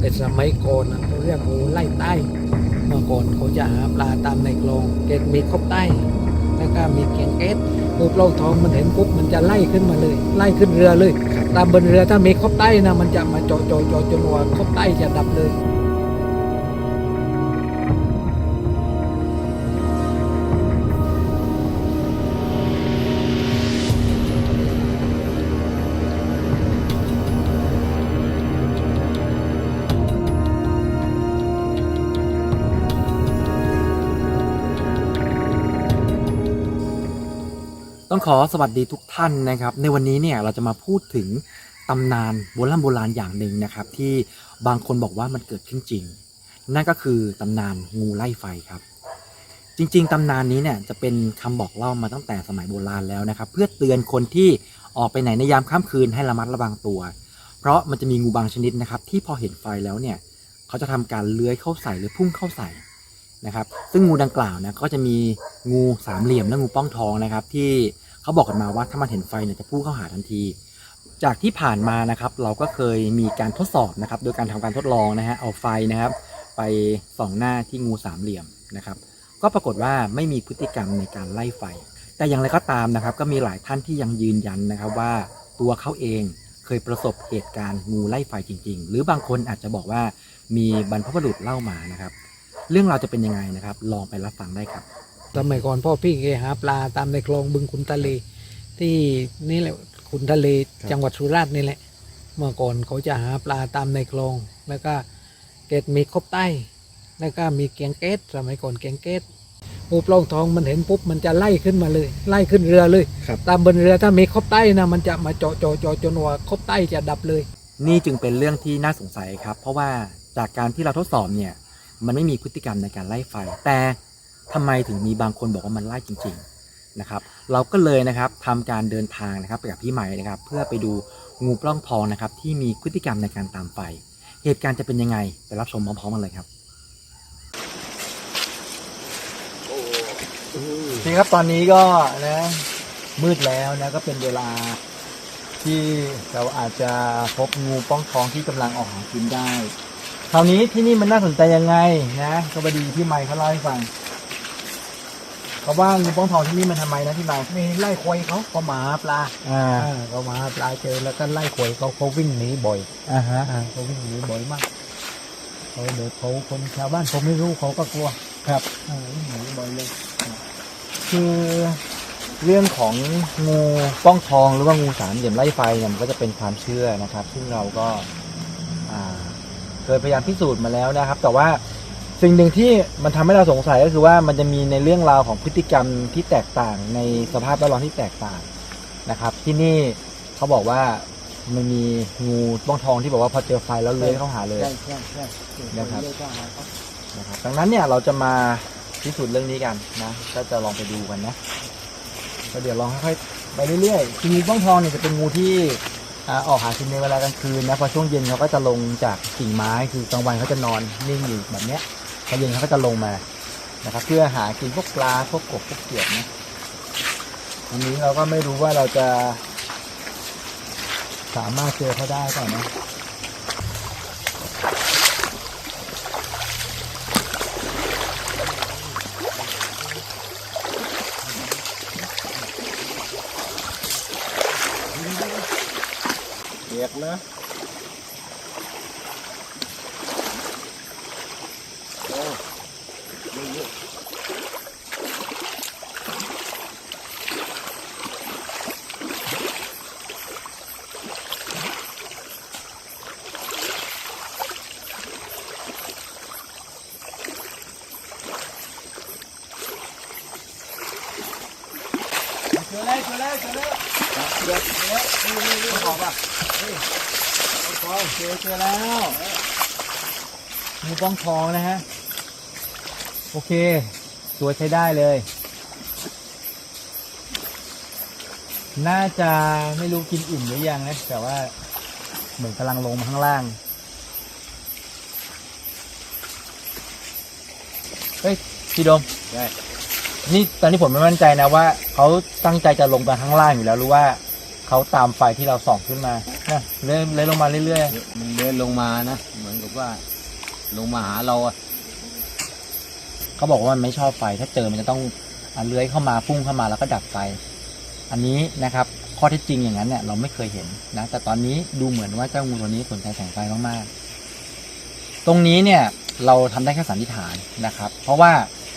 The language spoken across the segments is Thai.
แต่สมัยก่อนน่ะเขาเรียกงูไล่ใต้เมื่อก่อนเขาจะหาปลาตามในคลองเกตมีครบใต้แล้วก็มีเกียงเกตงูปล้องทองมันเห็นปุ๊บมันจะไล่ขึ้นมาเลย ไล่ขึ้นเรือเลย ตามบนเรือถ้ามีครบใต้นะมันจะมาเจาะเจาะเจาะจนว่าครบใต้จะดับเลย ต้องขอสวัสดีทุกท่านนะครับ ในวันนี้เนี่ยเราจะมาพูดถึงตำนานโบราณโบราณอย่างหนึ่งนะครับ ที่บางคนบอกว่ามันเกิดขึ้นจริง นั่นก็คือตำนานงูไล่ไฟครับ จริง ๆตำนานนี้เนี่ยจะเป็นคำบอกเล่ามาตั้งแต่สมัยโบราณแล้วนะครับ เพื่อเตือนคนที่ออกไปไหนในยามค่ำคืนให้ระมัดระวังตัว เพราะมันจะมีงูบางชนิดนะครับ ที่พอเห็นไฟแล้วเนี่ยเขาจะทำการเลื้อยเข้าใส่หรือพุ่งเข้าใส่นะครับซึ่งงูดังกล่าวนะก็จะมีงูสามเหลี่ยมและงูป้องทองนะครับที่ เขาบอกกันมาว่าถ้ามันเห็นไฟเนี่ยจะพุ่งเข้าหาทันที จากที่ผ่านมานะครับเราก็เคยมีการทดสอบนะครับโดยการทำการทดลองนะฮะเอาไฟนะครับ ไปส่องหน้าที่งูสามเหลี่ยมนะครับ ก็ปรากฏว่าไม่มีพฤติกรรมในการไล่ไฟ แต่อย่างไรก็ตามนะครับ ก็มีหลายท่านที่ยังยืนยันนะครับว่าตัวเขาเองเคยประสบเหตุการณ์งูไล่ไฟจริง ๆ หรือบางคนอาจจะบอกว่ามีบรรพบุรุษเล่ามานะครับ เรื่องราวจะเป็นยังไงนะครับ ลองไปรับฟังได้ครับ สมัยก่อนพ่อพี่แกหาปลาตามในคลองบึงขุนทะเล ที่นี่แหละขุนทะเลครับ จังหวัดสุราษฎร์นี่แหละ เมื่อก่อนเขาจะหาปลาตามในคลองแล้วก็เกตมีครบใต้แล้วก็มีเกียงเกตสมัยก่อนเกียงเกตงูปล้องทองมันเห็นปุ๊บมันจะไล่ขึ้นมาเลย ไล่ขึ้นเรือเลย ครับ ตามบนเรือถ้ามีครบใต้นะมันจะมาเจาะเจาะเจาะจนว่าครบใต้จะดับเลย นี่จึงเป็นเรื่องที่น่าสงสัยครับ เพราะว่าจากการที่เราทดสอบเนี่ย มันไม่มีพฤติกรรมในการไล่ไฟ แต่ ทำไมถึงมีบางคนบอกว่ามันไล่จริง ๆนะครับ เราก็เลยนะครับทำการเดินทางนะครับไปกับพี่ใหม่นะครับ เพื่อไปดูงูปล้องทองนะครับ ที่มีพฤติกรรมในการตามไฟเหตุการณ์จะเป็นยังไงไปรับชมพร้อมๆกันเลยครับนี่ครับตอนนี้ก็นะมืดแล้วนะก็เป็นเวลาที่เราอาจจะพบงูป้องทองที่กำลังออกหากินได้คราวนี้ที่นี่มันน่าสนใจยังไงนะก็พอดีพี่ไมค์เขาเล่าให้ฟัง เขาว่างูป้องทองที่นี่มันทำไมนะพี่ไมค์มีไล่ควายเขาเขามาหาปลาอ่าอ่าเขามาหาปลาเจอแล้วก็ไล่ควายเขาเขาวิ่งหนีบ่อยอ่าฮะอ่าเขาวิ่งหนีบ่อยมากเขาเดี๋ยวเขาคนชาวบ้านเขาไม่รู้เขาก็กลัวครับอ่าวิ่งหนีบ่อยเลยคือเรื่องของงูป้องทองหรือว่างูสามเหลี่ยมไล่ไฟเนี่ยมันก็จะเป็นความเชื่อนะครับ ซึ่งเราก็อ่าเคยพยายามพิสูจน์มาแล้วนะครับ แต่ว่า สิ่งหนึ่งที่มันทำให้เราสงสัยก็คือว่ามันจะมีในเรื่องราวของพฤติกรรมที่แตกต่างในสภาพแวดล้อมที่แตกต่างนะครับ ที่นี่เขาบอกว่ามันมีงูป้องทองที่บอกว่าพอเจอไฟแล้วเลื้อยเข้าหาเลยใช่ใช่ใช่นะครับนะครับดังนั้นเนี่ยเราจะมาพิสูจน์เรื่องนี้กันนะก็จะลองไปดูกันนะก็เดี๋ยวลองค่อยๆไปเรื่อยๆคืองูป้องทองเนี่ยจะเป็นงูที่อออกหากินในเวลากลางคืนนะพอช่วงเย็นเขาก็จะลงจากกิ่งไม้คือกลางวันเขาจะนอนนิ่งอยู่แบบเนี้ย พอเย็นเขาก็จะลงมานะครับ เพื่อหากินพวกปลาพวกกบพวกเขียดนะอันนี้เราก็ไม่รู้ว่าเราจะ สามารถเจอเขาได้เปล่านะเรียกนะ เจอแล้วเจอแล้วเจอแล้ว เจอแล้วนี่นี่นี่ขอบอะนี่ทองเจอเจอแล้วมีป้องทองนะฮะ โอเค ตัวใช้ได้เลย น่าจะไม่รู้กินอิ่มหรือยังนะ แต่ว่าเหมือนกำลังลงมาข้างล่าง เฮ้ย พี่ดม ได้ นี่ตอนนี้ผมไม่มั่นใจนะว่า เขาตั้งใจจะลงไปข้างล่างอยู่แล้วหรือว่า เขาตามไฟที่เราส่องขึ้นมาเนี่ยเลื่อยเลื่อยลงมาเรื่อยมันเดินลงมานะ เหมือนกับติว่า ลงมาหาเราอะเขาบอกว่ามันไม่ชอบไฟ ถ้าเจอมันจะต้องอะเลื้อยเข้ามาพุ่งเข้ามาแล้วก็ดับไฟ อันนี้นะครับ ข้อเท็จจริงอย่างนั้นเนี่ยเราไม่เคยเห็นนะ แต่ตอนนี้ดูเหมือนว่าเจ้างูตัวนี้สนใจแสงไฟมากๆ ตรงนี้เนี่ยเราทำได้แค่สันนิษฐานนะครับ เพราะว่า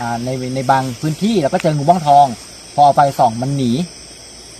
อ่าในในบางพื้นที่เราก็เจองูบ้องทอง พอเอาไฟส่องมันหนี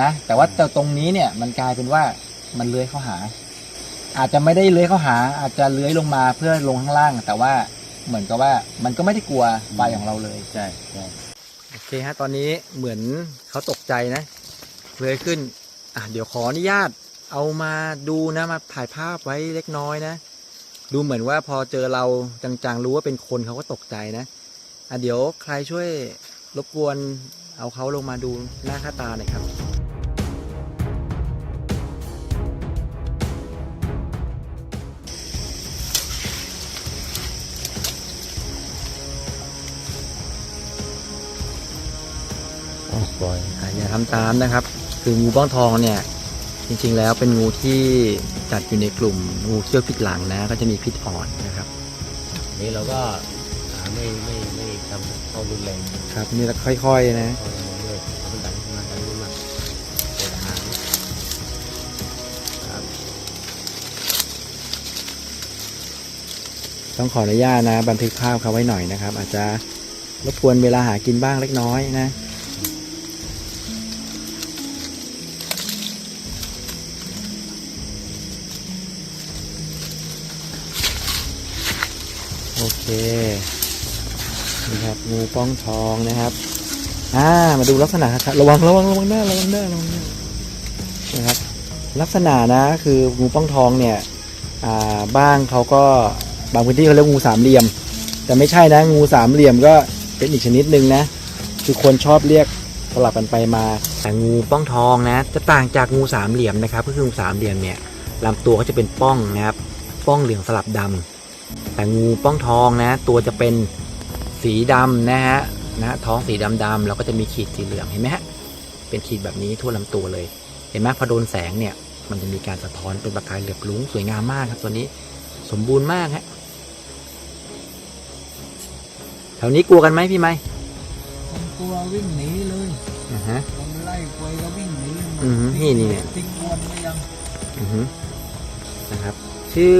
นะ แต่ว่าแต่ตรงนี้เนี่ยมันกลายเป็นว่ามันเลื้อยเข้าหา อาจจะไม่ได้เลื้อยเข้าหา อาจจะเลื้อยลงมาเพื่อลงข้างล่าง แต่ว่าเหมือนกับว่ามันก็ไม่ได้กลัวไฟของเราเลยใช่ใช่โอเคฮะตอนนี้เหมือนเขาตกใจนะเลื้อยขึ้นอะเดี๋ยวขออนุญาตเอามาดูนะมาถ่ายภาพไว้เล็กน้อยนะดูเหมือนว่าพอเจอเราจังๆรู้ว่าเป็นคนเขาก็ตกใจนะอะเดี๋ยวใครช่วยรบกวนเอาเขาลงมาดูหน้าค่าตาหน่อยครับ ปล่อยอะอย่าทำตามนะครับ คืองูบ้องทองเนี่ย จริงๆแล้วเป็นงูที่จัดอยู่ในกลุ่มงูเขี้ยวพิษหลังนะ ก็จะมีพิษอ่อนนะครับ นี่เราก็อ่าไม่ไม่ไม่ทำเข้ารุนแรงครับ นี่เราค่อยๆนะเข้ารุนแรงเลยเอามันดันขึ้นมาดันขึ้นมาเปิดอาหารครับต้องขออนุญาตนะ บันทึกภาพเขาไว้หน่อยนะครับ อาจจะรบกวนเวลาหากินบ้างเล็กน้อยนะ นี่ครับงูป้องทองนะครับอ่ามาดูลักษณะครับระวังระวังระวังหน้าระวังหน้าระวังหน้านะครับ ลักษณะนะคืองูป้องทองเนี่ยอ่าบ้างเขาก็บางพื้นที่เขาเรียกงูสามเหลี่ยม แต่ไม่ใช่นะงูสามเหลี่ยมก็เป็นอีกชนิดหนึ่งนะ คือคนชอบเรียกสลับกันไปมาแต่งูป้องทองนะ จะต่างจากงูสามเหลี่ยมนะครับ ก็คืองูสามเหลี่ยมเนี่ยลำตัวเขาจะเป็นป้องนะครับ ป้องเหลืองสลับดำ แต่งูป้องทองนะ ตัวจะเป็นสีดำนะฮะนะท้องสีดำดำแล้วก็จะมีขีดสีเหลืองเห็นไหมฮะเป็นขีดแบบนี้ทั่วลำตัวเลย เห็นไหมพอโดนแสงเนี่ย มันจะมีการสะท้อนเป็นประกายเหลือบลุ้งสวยงามมากครับตัวนี้สมบูรณ์มากฮะแถวนี้กลัวกันไหมพี่ไม้ผมกลัววิ่งหนีเลยอ่าฮะผมไล่ควยก็วิ่งหนีอือหือนี่นี่เนี่ยทิ้งควนไปยังอือฮึนะครับ ชื่อ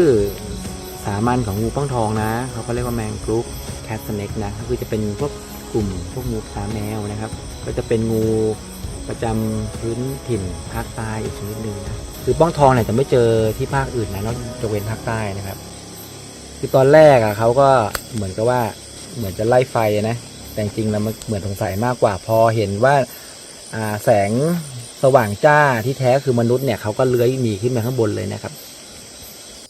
สามัญของงูป้องทองนะเขาก็เรียกว่าแมงกรุ๊ปแคทสเน็กนะก็คือจะเป็นพวกกลุ่มพวกงูตาแมวนะครับ ก็จะเป็นงูประจำพื้นถิ่นภาคใต้อีกชนิดหนึ่งนะคือป้องทองเนี่ยจะไม่เจอที่ภาคอื่นนะนอกจากเว้นภาคใต้นะครับ คือตอนแรกอะเขาก็เหมือนกับว่าเหมือนจะไล่ไฟนะแต่จริงแล้วมันเหมือนสงสัยมากกว่าพอเห็นว่าอ่าแสงสว่างจ้าที่แท้คือมนุษย์เนี่ยเขาก็เลื้อยหนีขึ้นมาข้างบนเลยนะครับ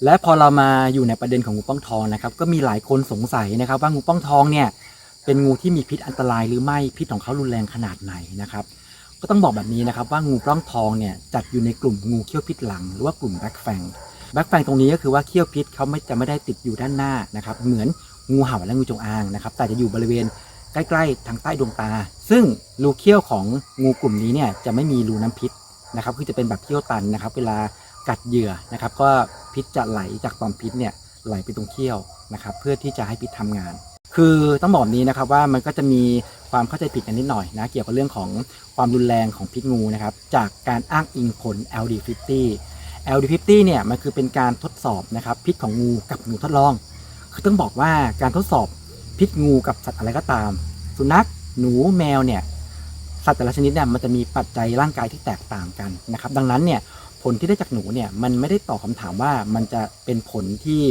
และพอเรามาอยู่ในประเด็นของงูป้องทองนะครับก็มีหลายคนสงสัยนะครับ ว่างูป้องทองเนี่ยเป็นงูที่มีพิษอันตรายหรือไม่พิษของเขารุนแรงขนาดไหนนะครับ ก็ต้องบอกแบบนี้นะครับว่างูป้องทองเนี่ยจัดอยู่ในกลุ่มงูเขี้ยวพิษหลัง หรือว่ากลุ่มแบ็คแฟงแบ็คแฟงตรงนี้ก็คือว่าเขี้ยวพิษเขาไม่จะไม่ได้ติดอยู่ด้านหน้านะครับ เหมือนงูเห่าและงูจงอางนะครับ แต่จะอยู่บริเวณใกล้ๆ ทางใต้ดวงตา ซึ่งรูเขี้ยวของงูกลุ่มนี้เนี่ยจะไม่มีรูน้ำพิษนะครับ คือจะเป็นแบบเขี้ยวตันนะครับ เวลากัดเหยื่อนะครับ ก็ พิษจะไหลจากตอมพิษเนี่ยไหลไปตรงเขี้ยวนะครับ เพื่อที่จะให้พิษทำงาน คือต้องบอกนี้นะครับว่ามันก็จะมีความเข้าใจผิดกันนิดหน่อยนะเกี่ยวกับเรื่องของความรุนแรงของพิษงูนะครับจากการอ้างอิงผล LD50 LD50 เนี่ยมันคือเป็นการทดสอบนะครับพิษของงูกับหนูทดลอง คือต้องบอกว่าการทดสอบพิษงูกับสัตว์อะไรก็ตาม สุนัขหนูแมวเนี่ยสัตว์แต่ละชนิดเนี่ยมันจะมีปัจจัยร่างกายที่แตกต่างกันนะครับดังนั้นเนี่ย ผลที่ได้จากหนูเนี่ยมันไม่ได้ตอบคำถามว่ามันจะเป็นผลที่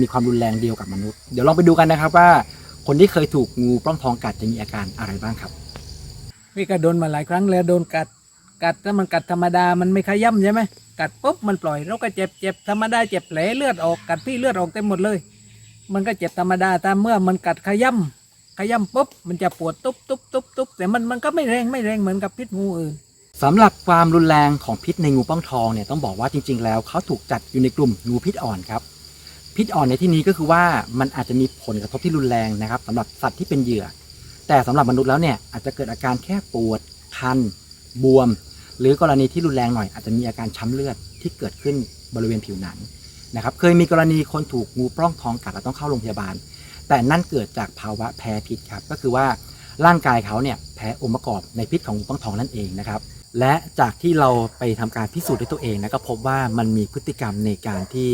มีความรุนแรงเดียวกับมนุษย์ เดี๋ยวลองไปดูกันนะครับว่า คนที่เคยถูกงูปล้องทองกัดจะมีอาการอะไรบ้างครับพี่ก็โดนมาหลายครั้งแล้วโดนกัดกัดถ้ามันกัดธรรมดามันไม่ขย้ำใช่ไหมกัดปุ๊บมันปล่อยเราก็เจ็บเจ็บธรรมดาเจ็บแผลเลือดออกกัดพี่เลือดออกเต็มหมดเลย มันก็เจ็บธรรมดาแต่เมื่อมันกัดขย้ำขย้ำปุ๊บมันจะปวดตุ๊บตุ๊บตุ๊บตุ๊บแต่มันมันก็ไม่แรงไม่แรงเหมือนกับพิษงูอื่น สำหรับความรุนแรงของพิษในงูป้องทองเนี่ยต้องบอกว่าจริง ๆ แล้วเขาถูกจัดอยู่ในกลุ่มงูพิษอ่อนครับพิษอ่อนในที่นี้ก็คือว่ามันอาจจะมีผลกระทบที่รุนแรงนะครับสำหรับสัตว์ที่เป็นเหยื่อ แต่สำหรับมนุษย์แล้วเนี่ยอาจจะเกิดอาการแค่ปวด คัน บวม หรือกรณีที่รุนแรงหน่อยอาจจะมีอาการช้ำเลือดที่เกิดขึ้นบริเวณผิวหนังนะครับเคยมีกรณีคนถูกงูปล้องทองกัดแล้วต้องเข้าโรงพยาบาล แต่นั่นเกิดจากภาวะแพ้พิษครับก็คือว่าร่างกายเขาเนี่ยแพ้องค์ประกอบในพิษของงูปล้องทองนั่นเองนะครับ และจากที่เราไปทำการพิสูจน์ด้วยตัวเองนะก็พบว่ามันมีพฤติกรรมในการที่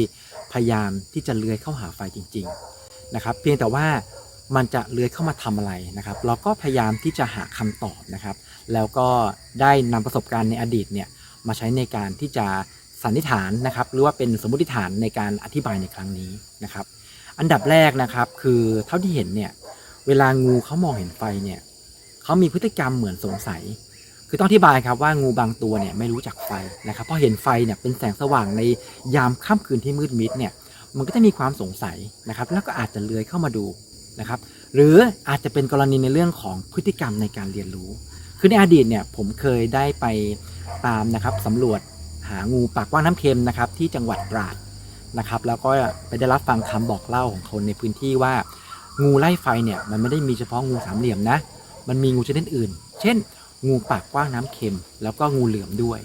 พยายามที่จะเลื้อยเข้าหาไฟจริงๆนะครับ เพียงแต่ว่ามันจะเลื้อยเข้ามาทำอะไรนะครับ เราก็พยายามที่จะหาคำตอบนะครับ แล้วก็ได้นำประสบการณ์ในอดีตเนี่ยมาใช้ในการที่จะสันนิษฐานนะครับ หรือว่าเป็นสมมติฐานในการอธิบายในครั้งนี้นะครับ อันดับแรกนะครับคือเท่าที่เห็นเนี่ยเวลางูเขามองเห็นไฟเนี่ยเขามีพฤติกรรมเหมือนสงสัย คือต้องอธิบายครับว่างูบางตัวเนี่ยไม่รู้จักไฟนะครับพอเห็นไฟเนี่ยเป็นแสงสว่างในยามค่ำคืนที่มืดมิดเนี่ยมันก็จะมีความสงสัยนะครับ แล้วก็อาจจะเลื้อยเข้ามาดูนะครับ หรืออาจจะเป็นกรณีในเรื่องของพฤติกรรมในการเรียนรู้ คือในอดีตเนี่ยผมเคยได้ไปตามนะครับสำรวจหางูปากกว้างน้ำเค็มนะครับที่จังหวัดตราดนะครับแล้วก็ไปได้รับฟังคำบอกเล่าของคนในพื้นที่ว่า งูไล่ไฟเนี่ยมันไม่ได้มีเฉพาะงูสามเหลี่ยมนะ มันมีงูชนิดอื่น เช่น งูปากกว้างน้ำเค็ม แล้วก็งูเหลือมด้วย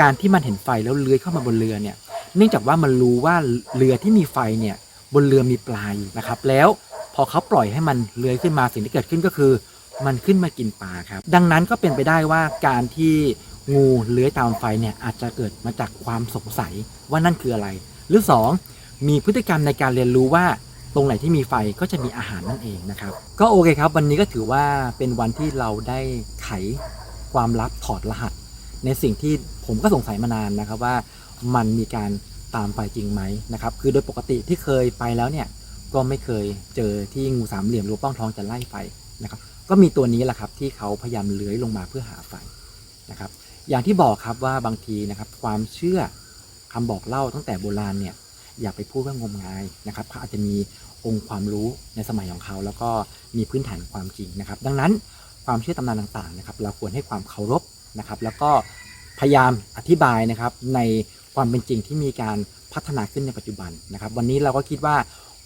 การที่มันเห็นไฟแล้วเลื้อยเข้ามาบนเรือเนี่ย เนื่องจากว่ามันรู้ว่าเรือที่มีไฟเนี่ยบนเรือมีปลาอยู่นะครับ แล้วพอเขาปล่อยให้มันเลื้อยขึ้นมาสิ่งที่เกิดขึ้นก็คือ มันขึ้นมากินปลาครับ ดังนั้นก็เป็นไปได้ว่าการที่งูเลื้อยตามไฟเนี่ยอาจจะเกิดมาจากความสงสัยว่านั่นคืออะไร หรือสองมีพฤติกรรมในการเรียนรู้ว่า ตรงไหนที่มีไฟก็จะมีอาหารนั่นเองนะครับ ก็โอเคครับ วันนี้ก็ถือว่าเป็นวันที่เราได้ไขความลับถอดรหัส ในสิ่งที่ผมก็สงสัยมานานนะครับว่ามันมีการตามไฟจริงไหมนะครับ คือโดยปกติที่เคยไปแล้วเนี่ยก็ไม่เคยเจอที่งูสามเหลี่ยมรือป้องทองจะไล่ไฟนะครับ ก็มีตัวนี้แหละครับที่เขาพยายามเลื้อยลงมาเพื่อหาไฟนะครับ อย่างที่บอกครับว่าบางทีนะครับความเชื่อคำบอกเล่าตั้งแต่โบราณเนี่ย อย่าไปพูดว่างมงายนะครับเขาอาจจะมีองค์ความรู้ในสมัยของเขา แล้วก็มีพื้นฐานความจริงนะครับ ดังนั้นความเชื่อตำนานต่างๆนะครับ เราควรให้ความเคารพนะครับ แล้วก็พยายามอธิบายนะครับในความเป็นจริงที่มีการพัฒนาขึ้นในปัจจุบันนะครับ วันนี้เราก็คิดว่า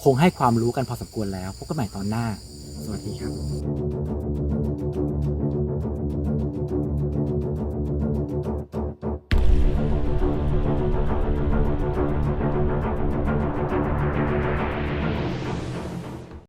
คงให้ความรู้กันพอสมควรแล้วพบกันใหม่ตอนหน้า สวัสดีครับ